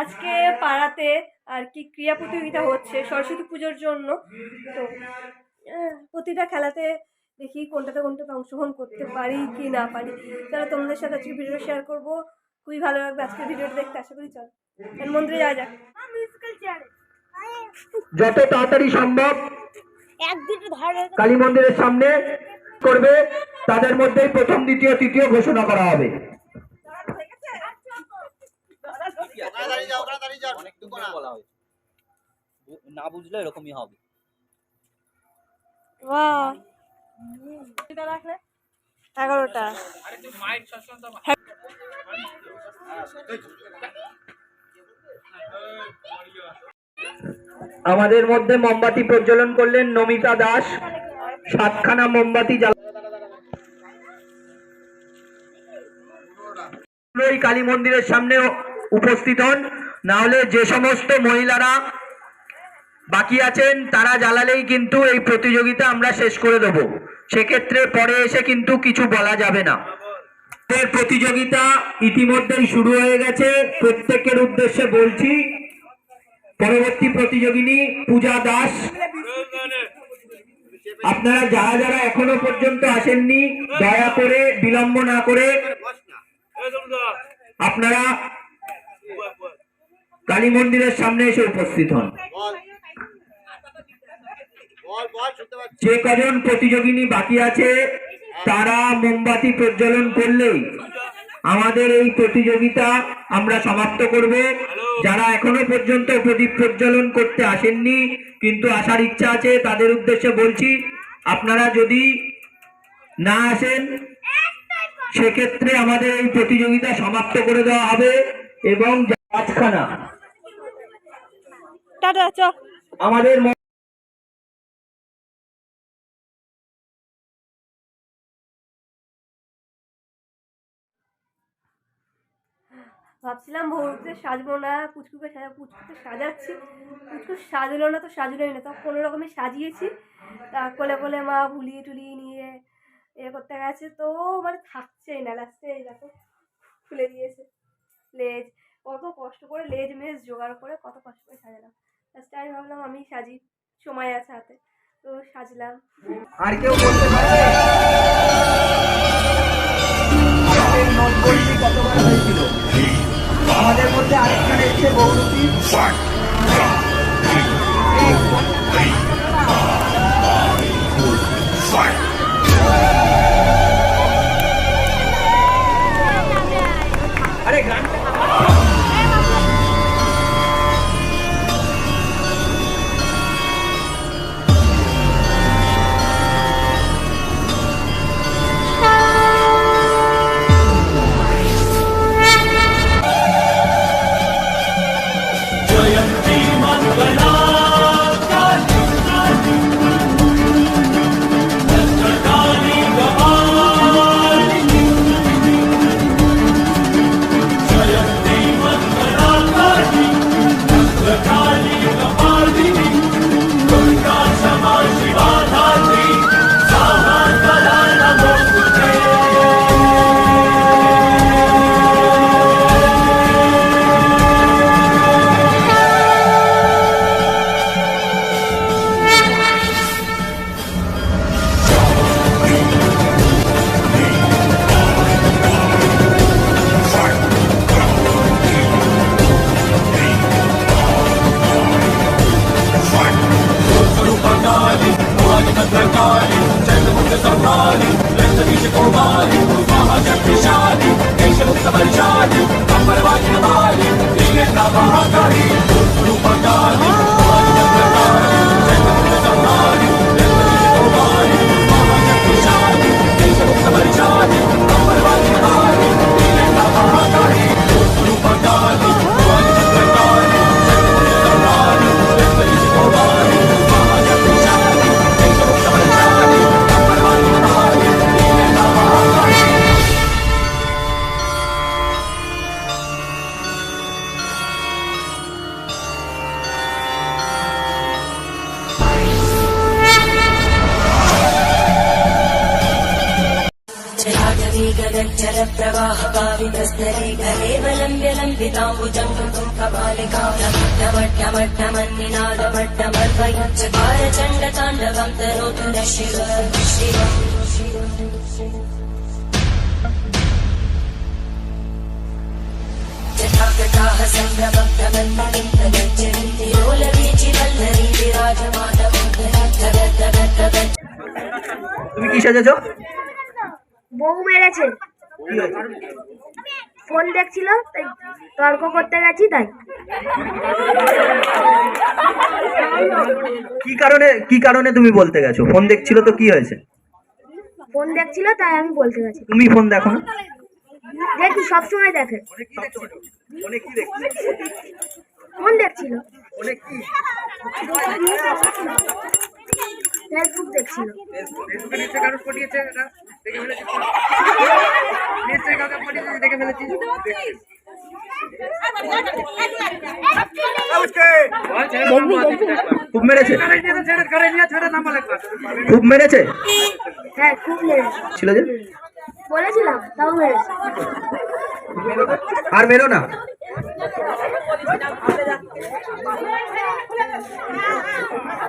আজকে পাড়াতে আর কি ক্রীড়া প্রতিযোগিতা হচ্ছে সরস্বতী পুজোর জন্য। তো প্রতিটা খেলাতে দেখি কোনটাতে কোনটাতে অংশগ্রহণ করতে পারি কি না পারি। তাহলে তোমাদের সাথে আজকে ভিডিও শেয়ার করব। খুবই ভালো লাগবে আজকে ভিডিওটা দেখতে আশা করি চল। মন্দিরে যাওয়া যাক। যত তাড়াতাড়ি সম্ভব এক দুটো কালী মন্দিরের সামনে করবে। তাদের মধ্যেই প্রথম দ্বিতীয় তৃতীয় ঘোষণা করা হবে। বলা হয়েছে। না বুঝলে এরকমই হবে। এগারোটা। আমাদের মধ্যে মোমবাতি প্রজ্বলন করলেন নমিতা দাস। সাতখানা মোমবাতি জ্বালা কালী মন্দিরের সামনে উপস্থিত হন। না হলে যে সমস্ত মহিলারা বাকি আছেন তারা জ্বালালেই কিন্তু এই প্রতিযোগিতা আমরা শেষ করে দেব। সেক্ষেত্রে পরে এসে কিন্তু কিছু বলা যাবে না। প্রতিযোগিতা ইতিমধ্যেই শুরু হয়ে গেছে। প্রত্যেকের উদ্দেশ্যে বলছি পরবর্তী প্রতিযোগিনী পূজা দাস। আপনারা যারা যারা এখনও পর্যন্ত আসেননি দয়া করে বিলম্ব না করে আপনারা কালী মন্দিরের সামনে এসে উপস্থিত হন। যে কজন প্রতিযোগিনী বাকি আছে তারা মোমবাতি প্রজ্বলন করলেই আমাদের এই প্রতিযোগিতা আমরা সমাপ্ত করব। যারা এখনও পর্যন্ত প্রদীপ প্রজ্বলন করতে আসেননি কিন্তু আসার ইচ্ছা আছে তাদের উদ্দেশ্যে বলছি আপনারা যদি না আসেন সেক্ষেত্রে আমাদের এই প্রতিযোগিতা সমাপ্ত করে দেওয়া হবে এবং পাঁচখানা টাটা চ আমাদের ভাবছিলাম ভোরতে সাজবো না পুচকুকে সাজা পুচকুকে সাজাচ্ছি। পুচকু সাজলো না তো সাজলোই না তো কোনো রকমে সাজিয়েছি। তা কোলে কোলে মা ভুলিয়ে টুলিয়ে নিয়ে এ করতে গেছে তো মানে থাকছেই না লাস্টে এই দেখো খুলে দিয়েছে। লেজ কত কষ্ট করে লেজ মেজ জোগাড় করে কত কষ্ট করে সাজালাম। লাস্টে আমি ভাবলাম আমি সাজি সময় আছে হাতে। তো সাজলাম। আর কেউ বলতে পারবে? আমাদের নোটবন্দি কতবার হয়েছিল? আমাদের মধ্যে আরেকজন এসছে বৌরুতি प्रवाहकावितस्तरे कलेवलम्ब्य लम्बिताम्बुजङ्गम् कपालिकामट्टमट्टमट्टमन्निनादमट्टमर्वयच्चकार चण्डताण्डवं तनोतु न शिव जटाकटाः सम्भ्रमभ्रमन्मलिन्दगच्छन्ति लोलवीचिवल्लरी विराजमानमोदरम् তুমি কি সেজেছো বউ মেরেছে ফোন দেখছিল তাই তর্ক করতে গেছি তাই। কি কারণে কি কারণে তুমি বলতে গেছো? ফোন দেখছিল তো কি হয়েছে? ফোন দেখছিল তাই আমি বলতে গেছি। তুমি ফোন দেখো না? দেখি সবসময় দেখে। ফোন দেখছিল। ফেসবুক দেখছিল। খুব মেরেছে খুব মেরেছে। হ্যাঁ খুব মেরেছে? ছিল যে? বলেছিলাম তাও মেরেছে আর মেরো না।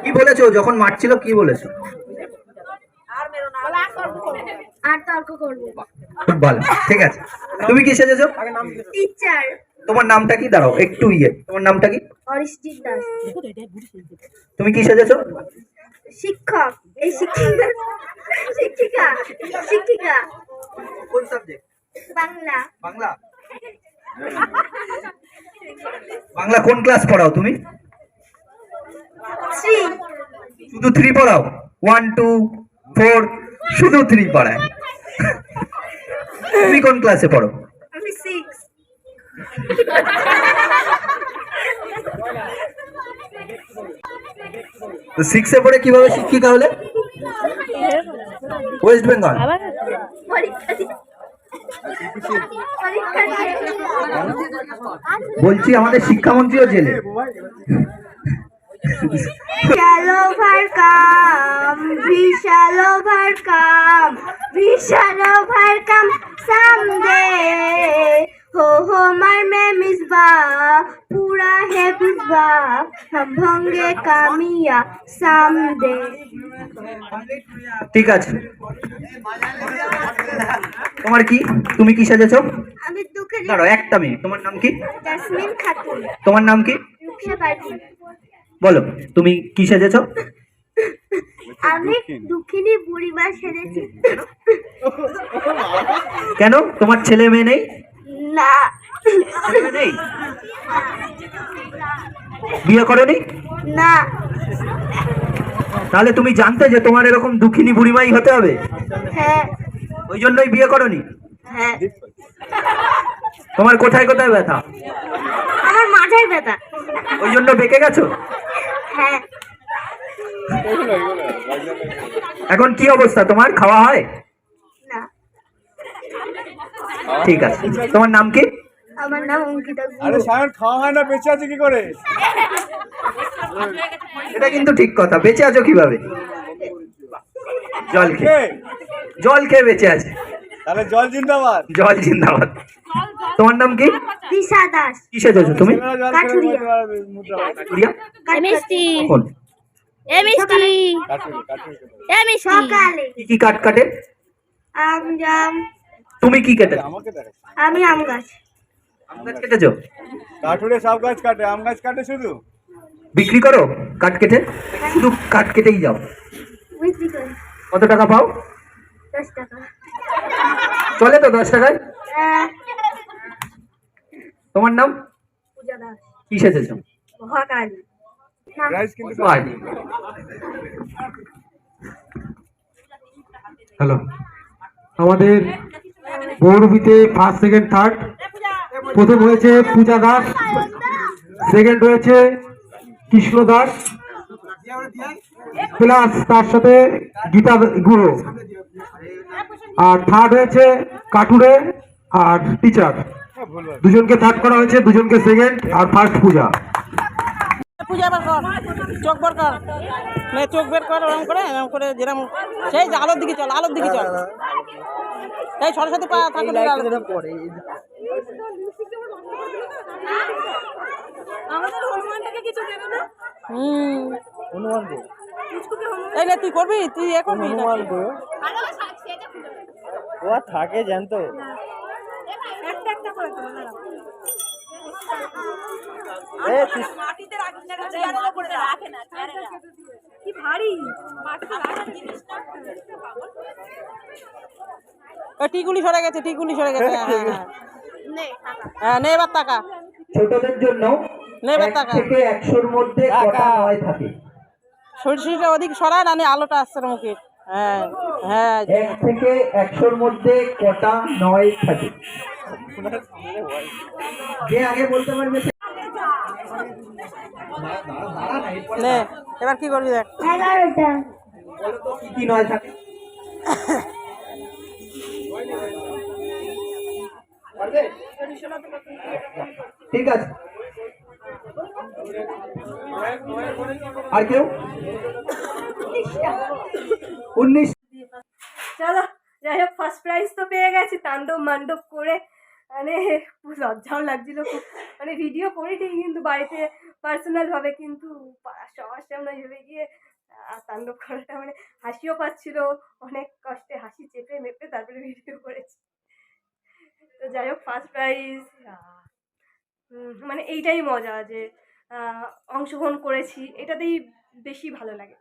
কি বলেছ? যখন মারছিল কি বলেছ? আর তর্ক করব। খুব ভালো ঠিক আছে। তুমি কি সেজেছো? টিচার তোমার নামটা কি? দাঁড়াও একটু ইয়ে। তোমার নামটা কি? অরিশজিৎ দাস। তুমি কি সেজেছো? শিক্ষক। এই শিক্ষিকা। শিক্ষিকা। শিক্ষিকা। কোন সাবজেক্ট বাংলা। বাংলা? বাংলা কোন ক্লাস পড়াও তুমি? শুধু থ্রি পড়াও? ওয়ান টু ফোর শুধু থ্রি পড়ায়। তুমি কোন ক্লাসে পড়ো? আমি সিক্স সিক্সে পড়ে কীভাবে শিক্ষিকা হলে? ওয়েস্ট বেঙ্গল বলছি আমাদের শিক্ষামন্ত্রীও জেলে। we shall overcome we shall overcome we shall overcome someday हो हो मार में मिसबा पूरा है बिस्बा हम होंगे कामिया सामडे ঠিক আছে তোমার কি তুমি কি সেজেছো আমি দুঃখে দাঁড়াও একটা মিনিট তোমার নাম কি জাসমিন খাতুন তোমার নাম কি রূপসা পার্টি বলো তুমি কি সেজেছো? আমি দুঃখিনী। বুড়িমা সেরেছি কেন? তোমার ছেলে মেয়ে নেই? না। ছেলে নেই? বিয়ে করনি? না। তাহলে তুমি জানতে যে তোমার এরকম দুঃখিনী বুড়িমাই হতে হবে? হ্যাঁ। ওই জন্যই বিয়ে করনি? হ্যাঁ। তোমার কোথায় কোথায় ব্যথা? আমার মাথায় ব্যথা। ওই জন্য বেঁকে গেছো? এখন কি অবস্থা? তোমার খাওয়া হয়? ঠিক আছে। তোমার নাম কি? আমার নাম অঙ্কিতা আরে সায়ন খাওয়া হয় না বেঁচে আছে কি করে? এটা কিন্তু ঠিক কথা। বেঁচে আছো কীভাবে? জল খেয়ে। জল খেয়ে বেঁচে আছে। তাহলে জল জিন্দাবাদ। জল জিন্দাবাদ। তোমার নাম কি? দিশা দাস। কি সেজেছো তুমি? কাঠুরিয়া। প্রিয়া মিষ্টি কোন সকালে। কি কি কাট কাটে? আম জাম। তুমি কি কেটে? আমি আম গাছ। আম গাছ কেটেছো? কাঠুরে সব গাছ কাটে। আম গাছ কাটে শুধু? বিক্রি করো কাঠ কেটে? শুধু কাঠ কেটেই যাও। বিক্রি করি। কত টাকা পাও? দশ টাকা। চলে তো দশ টাকায়? তোমার নাম? পূজা দাস। কি সেজেছো। হ্যালো আমাদের পৌরবীতে ফার্স্ট সেকেন্ড থার্ড প্রথম হয়েছে পূজা দাস। সেকেন্ড হয়েছে কৃষ্ণ দাস। প্লাস তার সাথে গীতা গুহ। আর থার্ড হয়েছে কাটুরে আর টিচার দুজনকে থার্ড করা হয়েছে দুজনকে সেকেন্ড আর ফার্স্ট পূজা। পূজা বের কর চোখ বের কর। মানে চোখ বের কর ওরকম করে এরকম করে যেরকম সেই যে আলোর দিকে চল আলোর দিকে চল। এই সরস্বতী পা ঠাকুরের আমাদের হনুমানটাকে কিছু দেবে না? হুম। হনুমান গো। পুচকুকে হনুমান এই না তুই করবি? তুই এ করবি না ও থাকে জানতো? একটা একটা করে কি ভারী। সরে গেছে টিকুলি সরে গেছে। হ্যাঁ হ্যাঁ, হ্যাঁ। হ্যাঁ নে এবার টাকা। ছোটদের জন্য টাকা। থেকে একশোর মধ্যে টাকা। নয় থাকে? সরষেটা ওদিক সরায় না আলোটা আসছে না মুখে হ্যাঁ হ্যাঁ। এক থেকে একশোর মধ্যে কটা নয় থাকে। যে আগে বলতে পারবে নে এবার কি করবি দেখ। এগারোটা। বলো কি কি নয় থাকে। ঠিক আছে। আর কেউ? উনিশ চলো, যাই হোক ফার্স্ট প্রাইজ তো পেয়ে গেছি, তাণ্ডব মান্ডব করে মানে লজ্জাও লাগছিল, খুব মানে ভিডিও করি ঠিক কিন্তু বাড়িতে পার্সোনাল ভাবে কিন্তু সবার সামনে ভেবে গিয়ে তাণ্ডব করাটা মানে হাসিও পাচ্ছিল, অনেক কষ্টে হাসি চেপে মেপে তারপরে ভিডিও করেছি। তো যাই হোক ফার্স্ট প্রাইজ মানে এইটাই মজা যে অংশগ্রহণ করেছি, এটাতেই বেশি ভালো লাগে।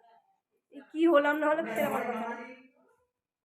কী হলাম না হলাম সেটা আমার কথা।